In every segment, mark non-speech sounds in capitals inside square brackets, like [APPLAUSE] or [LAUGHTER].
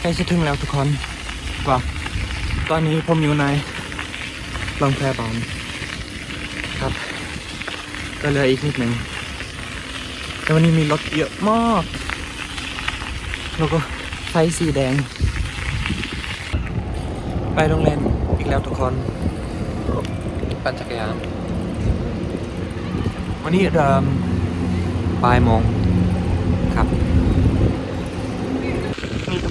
ใกล้จะถึงแล้วทุกคนว่าตอนนี้ผมอยู่ในลองแพรบอมครับ ก็เหลยอีกนิดหนึ่งแต่วันนี้มีรถเยอะมากแล้วก็ไฟสีแดง ไปโรงแรมอีกแล้วทุกคนปั่นจักรยานวันนี้เริ่มบ่ายโมงครับ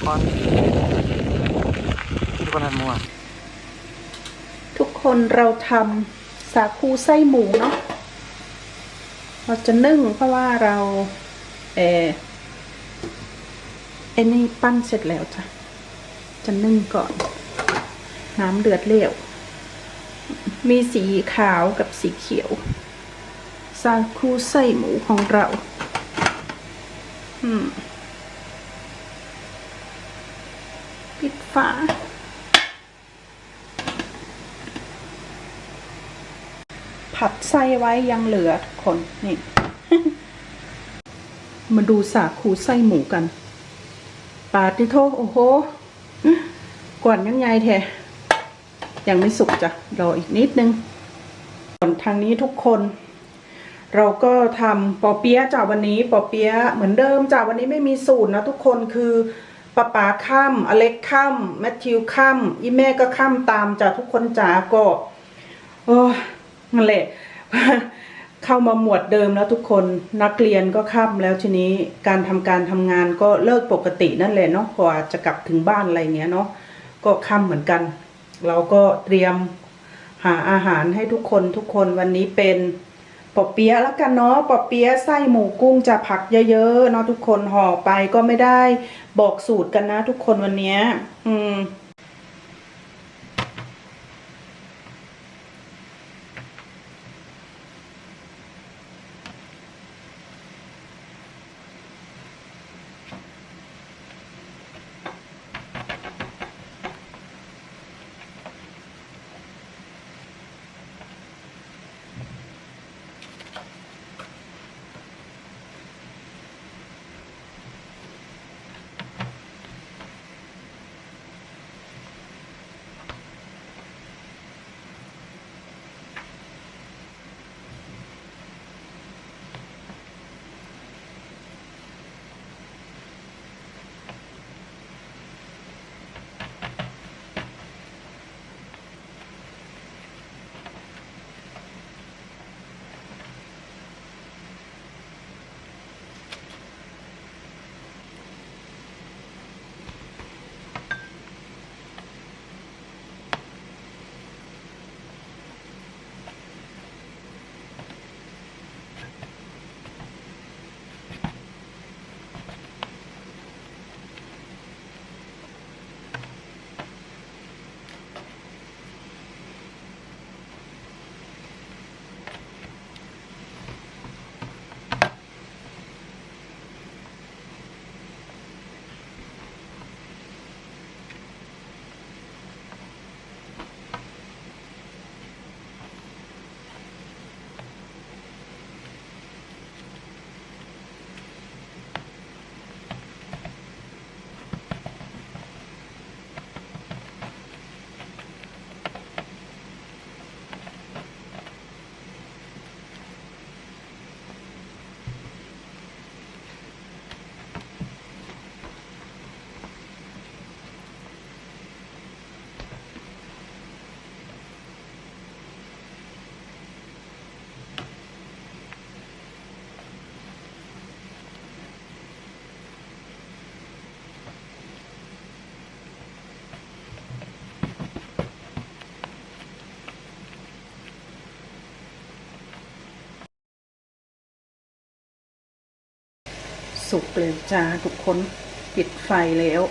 ทุกคนที่ทุกคนทำมัวทุกคนเราทำสาคูไส้หมูเนาะเราจะนึ่งเพราะว่าเราเออไอ้นี่ปั้นเสร็จแล้วจ้ะ จะนึ่งก่อน น้ำเดือดเร็ว มีสีขาวกับสีเขียว สาคูไส้หมูของเรา อืม ปิดฝา ผัดไส้ไว้ยังเหลือทุกคนนี่ มาดูสาคูไส้หมูกันปาติโทโอ้โหกวนยังไงแท้ยังไม่สุกจ้ะรออีกนิดนึงส่วนทางนี้ทุกคน เราก็ทำปอเปี๊ยะจากวันนี้ปอเปี๊ยะเหมือนเดิมจากวันนี้ไม่มีสูตรนะทุกคนคือป้าป๋าข้ามอเล็กข้ามแมทธิวข้ามอีแม่ก็ข้ามตามจากทุกคนจ๋าก็โอ้ นั่นแหละเข้ามาหมวดเดิมแล้วทุกคนนักเรียนก็ค่ำแล้วทีนี้การทำการทำงานก็เลิกปกตินั่นแหละเนาะกว่าจะกลับถึงบ้านอะไรเงี้ยเนาะก็ค่ำเหมือนกัน เราก็เตรียมหาอาหารให้ทุกคนทุกคนวันนี้เป็นปอเปี๊ยะแล้วกันเนาะปอเปี๊ยะไส้หมูกุ้งจะผักเยอะๆเนาะทุกคนห่อไปก็ไม่ได้บอกสูตรกันนะ ทุกคนวันนี้ อืม สุกเลยจ้าทุกคนปิดไฟแล้ว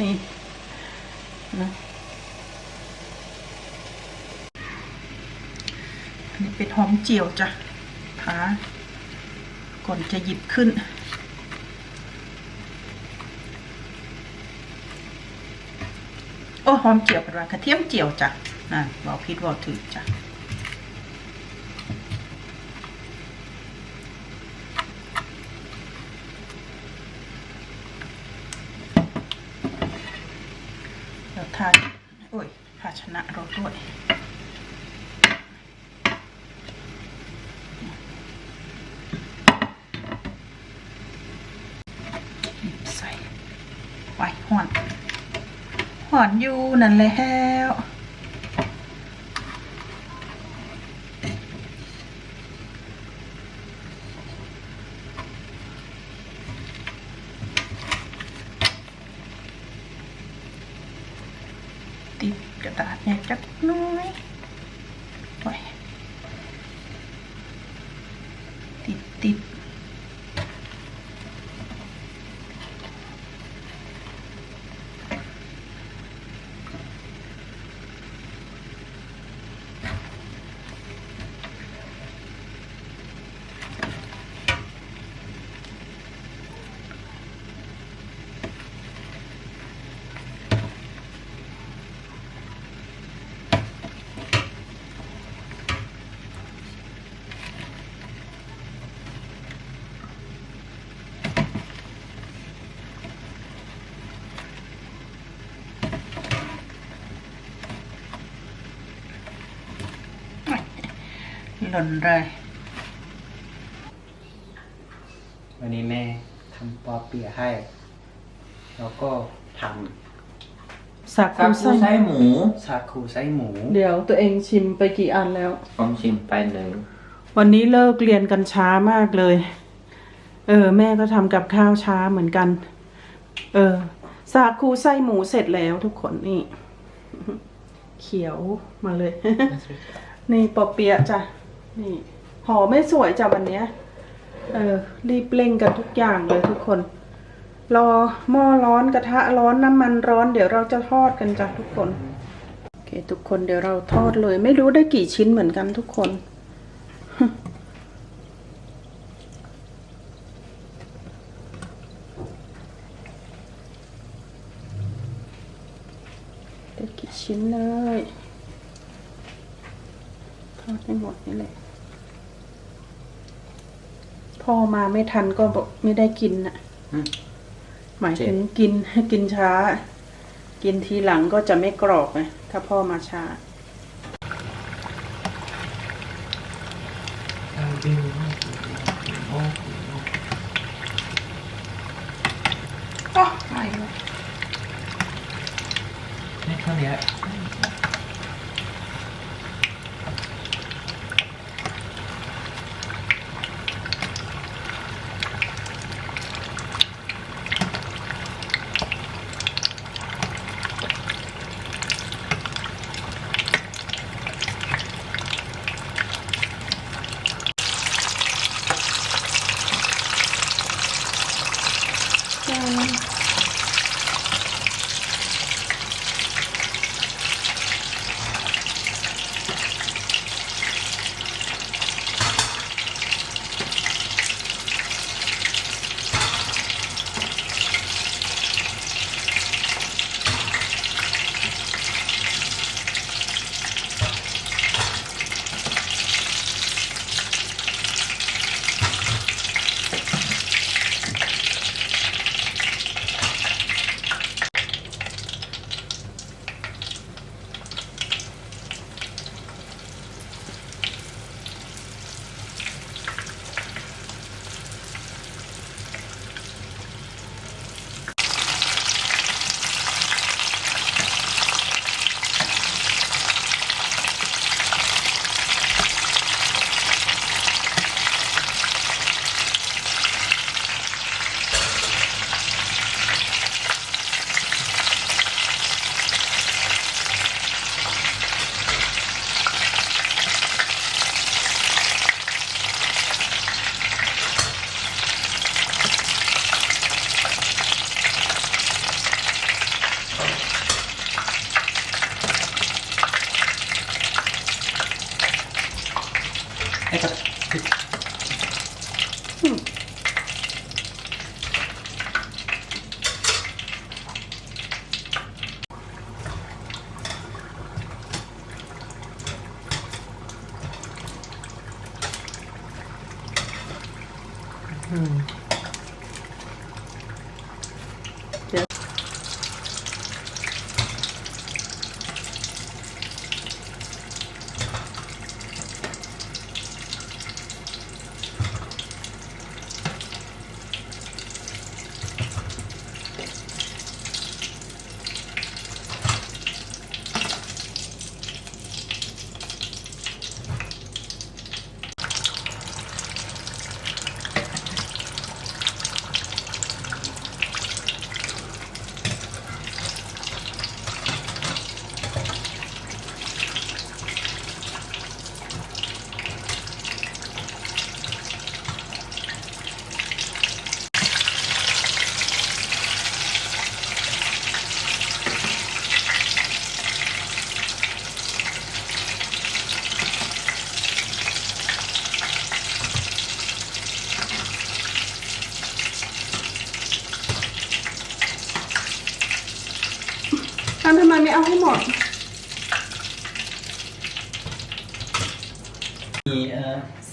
นี่นะอันนี้เป็นหอมเจียวจ้ะทาก่อนจะหยิบขึ้นโอ้หอมเจียวเป็นว่ากระเทียมเจียวจ้ะน่ะบอกพิดบอกถือจ้ะ ทานโอ้ยภาช วยใส่ไว้ห่อนห่อนอยู่นั่นแล้วติดกระดาษเนี่ยจักหน้อยไว้ติดติด หล่นเลย วันนี้แม่ทำปอเปียะให้ แล้วก็ทสักซาคูคูไส้หมูำซาคูไส้หมู เดี๋ยวตัวเองชิมไปกี่อันแล้ว ผมชิมไปหนึ่งวันนี้เลิกเรียนกันช้ามากเลย เออ แม่ก็ทำกับข้าวช้าเหมือนกัน เออ สาคูไส้หมูเสร็จแล้วทุกคนนี่ เขียวมาเลย นี่ปอเปียะจ้ะ นี่ห่อไม่สวยจ้ะวันเนี้ย เออ รีบเร่งกันทุกอย่างเลยทุกคน รอหม้อร้อนกระทะร้อนน้ำมันร้อน เดี๋ยวเราจะทอดกันจ้ะทุกคน โอเค ทุกคนเดี๋ยวเราทอดเลย ไม่รู้ได้กี่ชิ้นเหมือนกันทุกคนได้กี่ชิ้นเลย ทอดให้หมดนี่แหละพ่อมาไม่ทันก็บอกไม่ได้กินน่ะอืมหมายถึงกินกินช้า กินทีหลังก็จะไม่กรอบไงถ้าพ่อมาช้า ありがとう。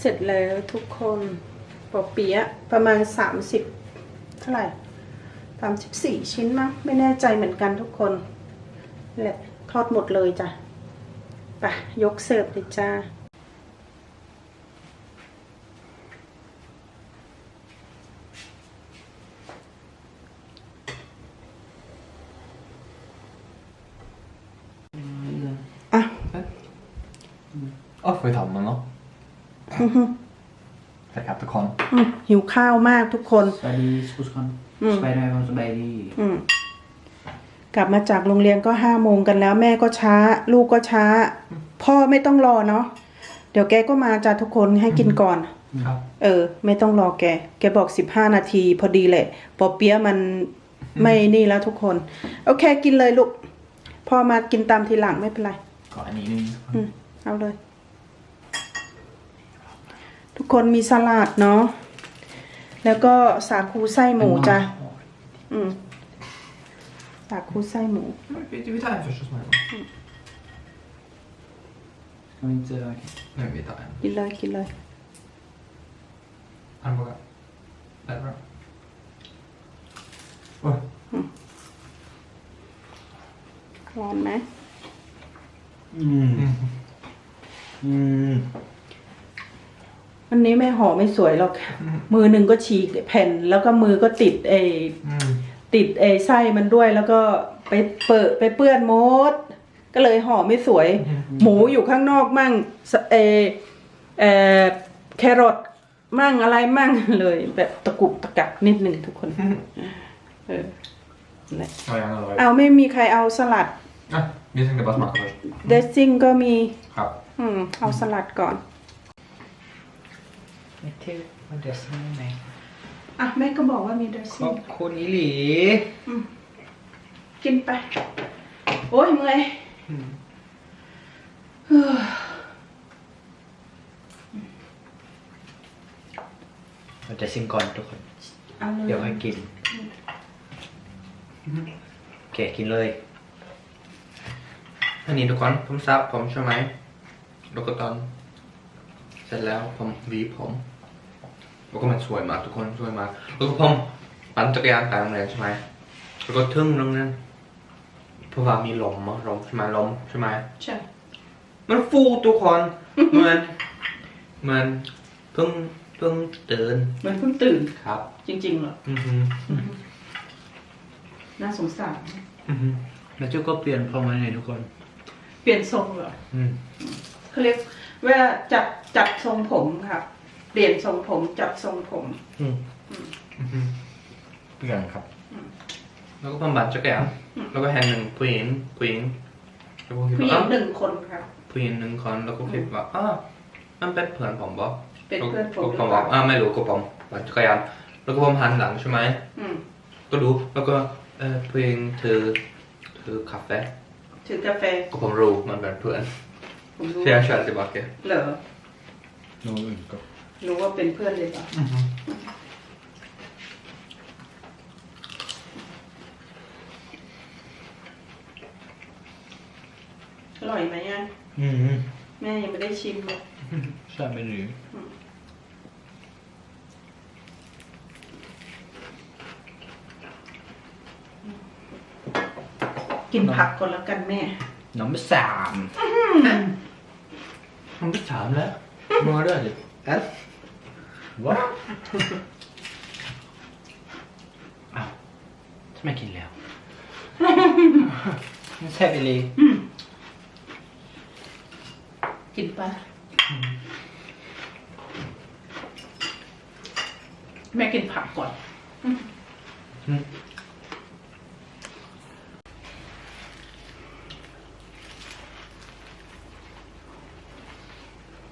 ร็จแล้วทุกคนปอเปี๊ยะประมาณสามสิบเท่าไหร่สามสิบสี่ชิ้นมั้งไม่แน่ใจเหมือนกันทุกคนแหละทอดหมดเลยจ้ะไปยกเสิร์ฟเลยจ้าอะ Åh, får vi ta den nå? สวัสดีครับทุกคนอืมหิวข้าวมากทุกคน สวัสดีทุกคนอืม สบายดีไหมครับสบายดีอืมกลับมาจากโรงเรียนก็ห้าโมงกันแล้ว แม่ก็ช้า ลูกก็ช้า พ่อไม่ต้องรอเนาะเดี๋ยวแกก็มาจ้าทุกคนให้กินก่อน ครับ เออ ไม่ต้องรอแก แกบอกสิบห้านาทีพอดีแหละปอเปี๊ยะมันไม่นี่แล้วทุกคน โอเค กินเลยลูกพ่อมากินตามทีหลังไม่เป็นไร ขออันนี้นึงอืมเอาเลยทุก คนมีสลัดเนาะแล้วก็สาคูไส้หมูจ้ะอืมสาคูไส้หมู Vi, vi tar en först och smakar. Ska vi inte... Nu vi tar en. กินเลยกินเลย Armbågar. Där är bra. Oj. ร้อนไหม Mm. Mm. Mm. วันนี้แม่ห่อไม่สวยหรอก มือหนึ่งก็ฉีกแผ่น แล้วก็มือก็ติดไอ้ Mm. ติดไอ้ไส้มันด้วย แล้วก็ไปเปิดไปเปื้อนมด ก็เลยห่อไม่สวย หมูอยู่ข้างนอกมั่งสเออเออแครอทมั่งอะไรมั่งเลย แบบตะกุกตะกักนิดหนึ่งทุกคน เออนั่นแหละ Ja, gärna då. เอาไม่มีใครเอาสลัด Ja, vi tänkte bara smaka först. เดซซิ่งก็มี Ja. อืมเอาสลัดก่อน ไม่เท่มันเดือดซ้ำไหมอะแม่ก็บอกว่ามีเดซขซิ่องบคุณอีหลีกินไป โอ้ยเมื่อยเราจะซิมก่อนทุกคน เอาเลยเดี๋ยวให้กิน โอเค กินเลย อันนี้ทุกคนผมซับผมใช่ไหมแล้วก็ตอน เสร็จแล้วผมหวีผม แล้วก็มันสวยมากทุกคนสวยมากแล้วก็ผมปั่นจักรยานไปโรงเรียนใช่ไหมแล้วก็ทึ่งตรงนั้นเพราะว่ามีลมมั้งลมใช่ไหมลมใช่ไหมใช่ มันฟูทุกคนเหมือนเหมือนเพิ่งเพิ่งตื่นเหมือนเพิ่งตื่นครับ จริงๆเหรออือฮึน่าสงสารอือฮึแล้วจุก็เปลี่ยนพอมาไหนทุกคน เปลี่ยนทรงเหรออืมเขาเรียกว่าจัดจัดทรงผมครับเปลี่ยนทรงผมจัดทรงผมอืมอือฮึเปลี่ยนครับ แล้วก็ผมปั่นจักรยานแล้วก็เห็นหนึ่งผู้หญิงผู้หญิงแล้วก็คิดผู้หว่าญิงอ้าวหนึ่งคนครับ ผู้หญิงหนึ่งคนแล้วก็คิดว่าอ้าวมันเป็นเพื่อนผมบอกเป็นเพื่อนผมหรือผมเปบอล่ากอ่าไม่รู้ก็ผมปั่นจักรยานแล้วก็ผมหันหลังใช่ไหมอืมก็ดูแล้วก็เออผู้หญิงถือถือกาแฟถือกาแฟก็ผมรู้มันเป็นเพื่อนผมรู้ Så jag kör tillbaka. เหรอ No, inte. รู้ว่าเป็นเพื่อนเลยเปล่าอร่อยไหมอะอืมแม่ยังไม่ได้ชิมเลยใช่ไม่รู้กินผักก่อนแล้วกันแม่ น้องไม่สาม Man blir tarmlig. Många rödligt. เอ๊ะว้าวอ้าวทำไมกินแล้วไม่ใช่ไปเลยกินไปะแม่กินผักก่อนอืม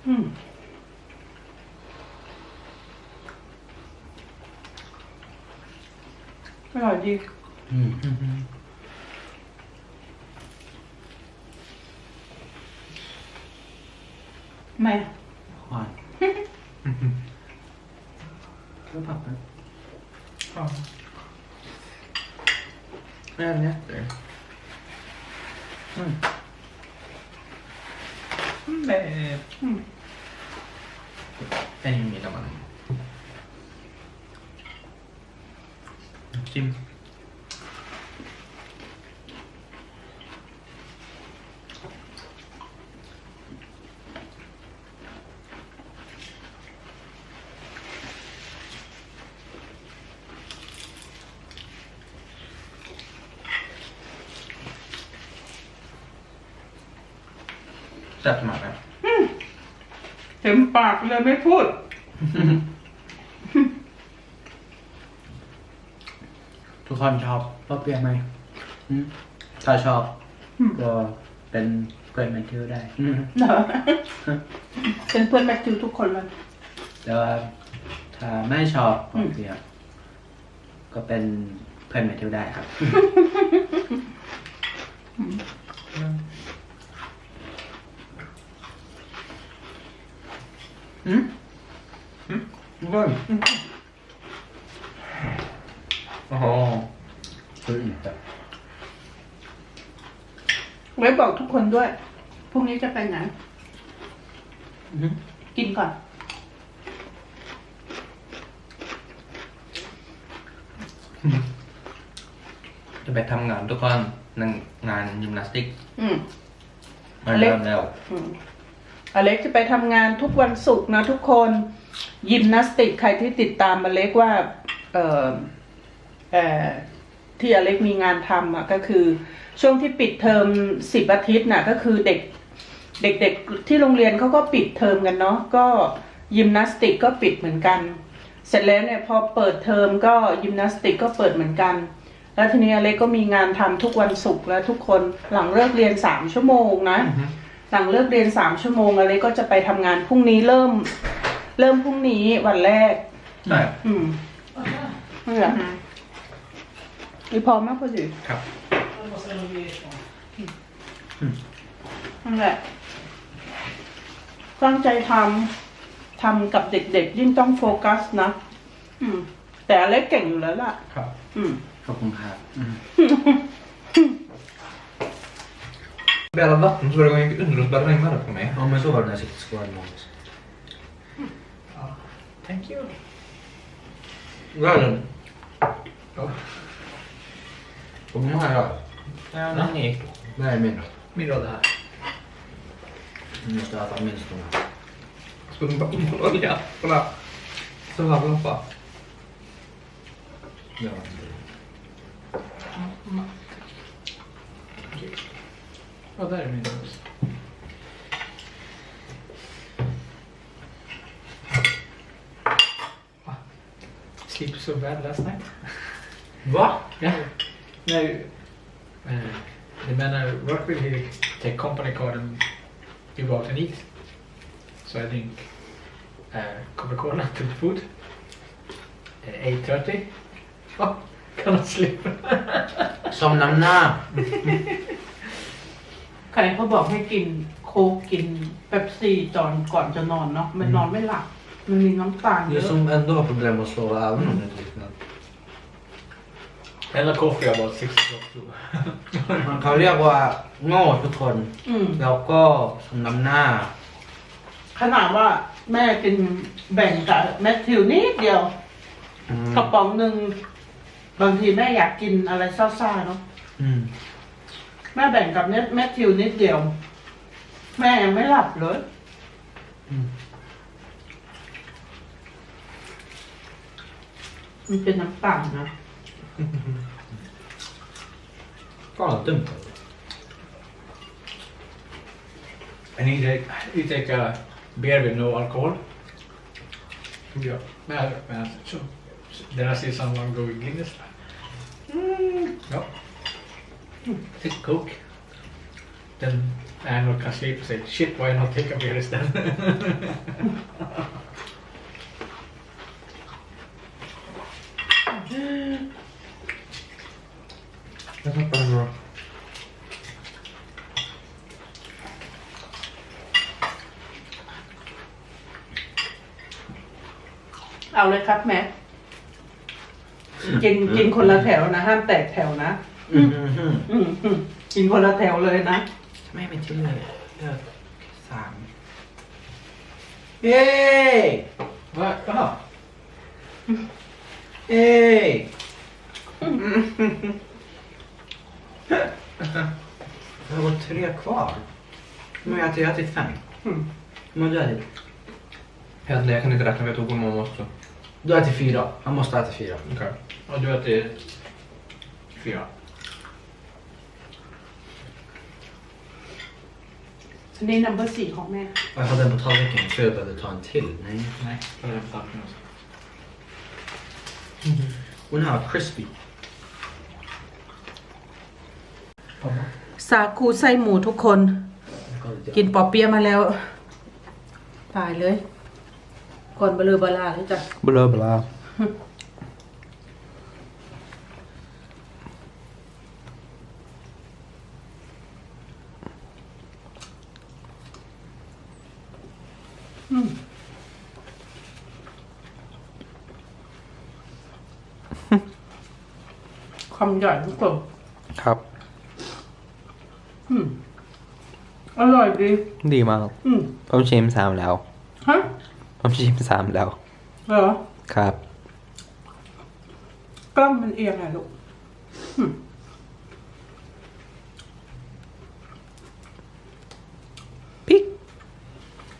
อืม อร่อยดีอืมแม่หวานก็ผักนะ Ja. Men jätte. med en middag man. Tim. แซ่บมากครับเต็มปากเลยไม่พูด ทุกคนชอบปอเปียะไหมอืมถ้าชอบก็เป็นเพื่อนแมทธิวได้เหรอเป็นเพื่อนแมทธิวทุกคนเลย แต่ว่าถ้าไม่ชอบปอเปียะก็เป็นเพื่อนแมทธิวได้ครับ อืมอื มก็ Jaha. คืออีกแบบไว้บอกทุกคนด้วย พรุ่งนี้จะไปไหน กินก่อน จะไปทำงานทุกคนนั่งงานยิมนาสติกอืม มาอเล็กเริ่มแล้ว อืม อเล็กจะไปทำงานทุกวันศุกร์นะทุกคนยิมนาสติกใครที่ติดตามอเล็กว่าเออเออที่อเล็กมีงานทำอะก็คือ ช่วงที่ปิดเทอมสิบอาทิตย์น่ะก็คือเด็กเด็กๆที่โรงเรียนเขาก็ปิดเทอมกันเนาะก็ยิมนาสติกก็ปิดเหมือนกัน เสร็จแล้วเนี่ยพอเปิดเทอมก็ยิมนาสติกก็เปิดเหมือนกัน แล้วทีนี้อเล็กก็มีงานทำทุกวันศุกร์แล้วทุกคนหลังเลิกเรียนสามชั่วโมงนะ หลังเลิกเรียนสามชั่วโมงอเล็กก็จะไปทำงานพรุ่งนี้เริ่ม เริ่มพรุ่งนี้วันแรกได้อืมนี่แหละอีพอมากพอดีครับ นั่นแหละตั้งใจทำทำกับเด็กๆ ยิ่งต้องโฟกัสนะอืม แต่อเล็กเก่งอยู่แล้วล่ะ ครับ อืม ขอบคุณครับอืม Bära vatten så varje gång jag gick under och bara regnade på mig. Ja, men så var det när jag sitter i skolan månads. Thank you. Världen. Hur många har jag? Ja, den gick. Nej, min då. Min roll här. Du måste i alla fall minst de här. Ska du bara in på olja? Kolla. Så här lampa. Det var Oh, that I mean, ah, Sleep so bad last night. What? Yeah. No, uh, the man I work with, he take company card and we go out and eat. So I drink uh, Coca-Cola [LAUGHS] to the food. Uh, 8.30. Oh, [LAUGHS] cannot sleep. Some om namn. [LAUGHS] ใครเขาบอกให้กินโค้กกินเป๊ปซี่ตอนก่อนจะนอนเนาะมันนอนไม่หลับ มันมีน้ำตาลเย Det är อะ som ändå har problem att sova även om det är liknande. Eller coffee about 6 o'clock too. เขาเรียกว่าโง่ทุกคน อืม แล้วก็สมน้ำหน้า ขนาดว่าแม่กินแบ่งกับแมทธิวนิดเดียวอืมกระป๋องหนึ่งบางทีแม่อยากกินอะไรซ่าๆเนาะอืม แม่แบ่งกับเน็ตแมทธิวนิดเดียว แม่ยังไม่หลับเลยอืมมันเป็นน้ำตาลนะ Fan vad dumt. And you take, you take a beer with no alcohol. Yeah. Men, men, so, then I see someone go with Guinness. Mm, no. Mm, take Coke. Then Arnold can sleep and say, shit, why not take a beer instead? Jag tappade den då. เอาเลยครับแม่กินกินคนละแถวนะ ห้ามแตกแถวนะ อืมอืมอืมอืมอืมกินคนละแถวเลยนะ ไม่เป็นชื่อเลยเลือกสามเย้ Vad? Jaha. เย้ det har gått tre kvar. Nu har jag ätit, jag har ätit fem. Mm. Men du har ätit? Helt jag kan inte räkna, jag tog på mamma också. Du har ätit fyra. Han måste ha ätit fyra. Okej. Och du äter fyra. อันนี้นัมเบอร์สี่ของแม่ Och jag hade en på tallriken. Jag tror jag behövde ta en till. Nej. Nej, ta den på tallriken också. Och den här var crispy. สาคูไส้หมูทุกคน กินปอเปี๊ยะมาแล้ว ตายเลย ก่อนเบลอบลาเลยจ้ะบล คำใหญ่ทุกคนครับ อืมอร่อยดีดีมาก อืมผมชิมสามแล้ว ฮะผมชิมสามแล้ว เหรอครับ กล้องมันเอียงอะลูกอืมพริก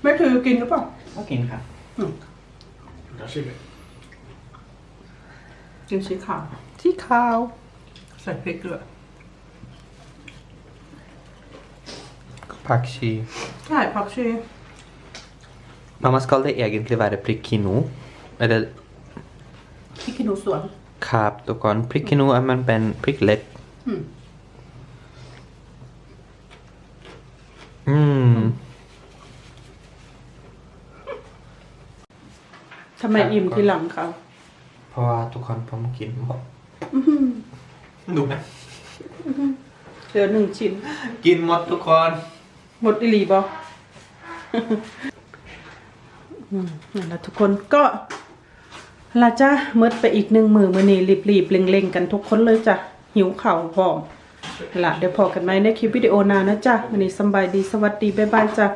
ไม่ถือกินหรือเปล่า Okej, okay. Där ser vi. กินสีขาว ที่ขาว ใส่พริกด้วยผักชีใช่ผักชี Mamma skal det egentlig være prikkino. Eller พริกขี้หนูสวน ครับทุกคนพริกขี้หนูอันมันเป็นพริกเล็ก อืม อืม ทำไมอิ่มทีหลังเขา เพราะว่าทุกคนผมกินหมดดูไห มเหลือหนึ่งชิ้น กินหมดทุกคน หมดอิลีบออืมนั่นแหละทุกคนก็ลาจ้าเมดไปอีกหนึ่งมือมือนี้รีบๆเล็งๆ กันทุกคนเลยจ้ะ หิวเข่าวพร้อมละเดี๋ยวพอกันไหมในคลิปวิดีโอหน้านะจ้ะวันนี้สำบายดีสวัสดี บ๊ายบายจ้ะ